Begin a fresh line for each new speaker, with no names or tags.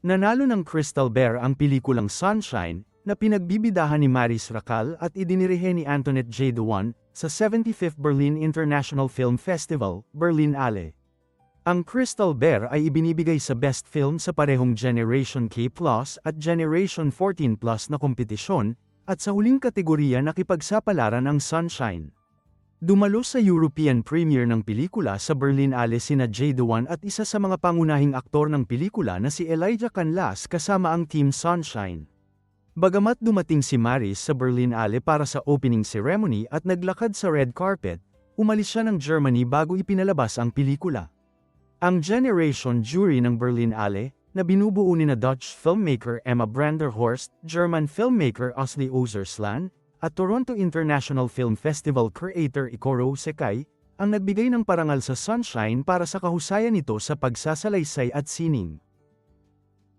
Nanalo ng Crystal Bear ang pelikulang Sunshine, na pinagbibidahan ni Maris Racal at idinirehe ni Antoinette J. Dewan, sa 75th Berlin International Film Festival, Berlinale. Ang Crystal Bear ay ibinibigay sa Best Film sa parehong Generation K at Generation 14 Plus na kompetisyon, at sa huling kategorya nakipagsapalaran ang Sunshine. Dumalo sa European premiere ng pelikula sa Berlinale sina Jay Dewan at isa sa mga pangunahing aktor ng pelikula na si Elijah Canlas kasama ang Team Sunshine. Bagamat dumating si Maris sa Berlinale para sa opening ceremony at naglakad sa red carpet, umalis siya ng Germany bago ipinalabas ang pelikula. Ang Generation Jury ng Berlinale, na binubuo ni na Dutch filmmaker Emma Branderhorst, German filmmaker Asli Ozerslan, at Toronto International Film Festival creator Ikoro Sekai, ang nagbigay ng parangal sa Sunshine para sa kahusayan nito sa pagsasalaysay at sining.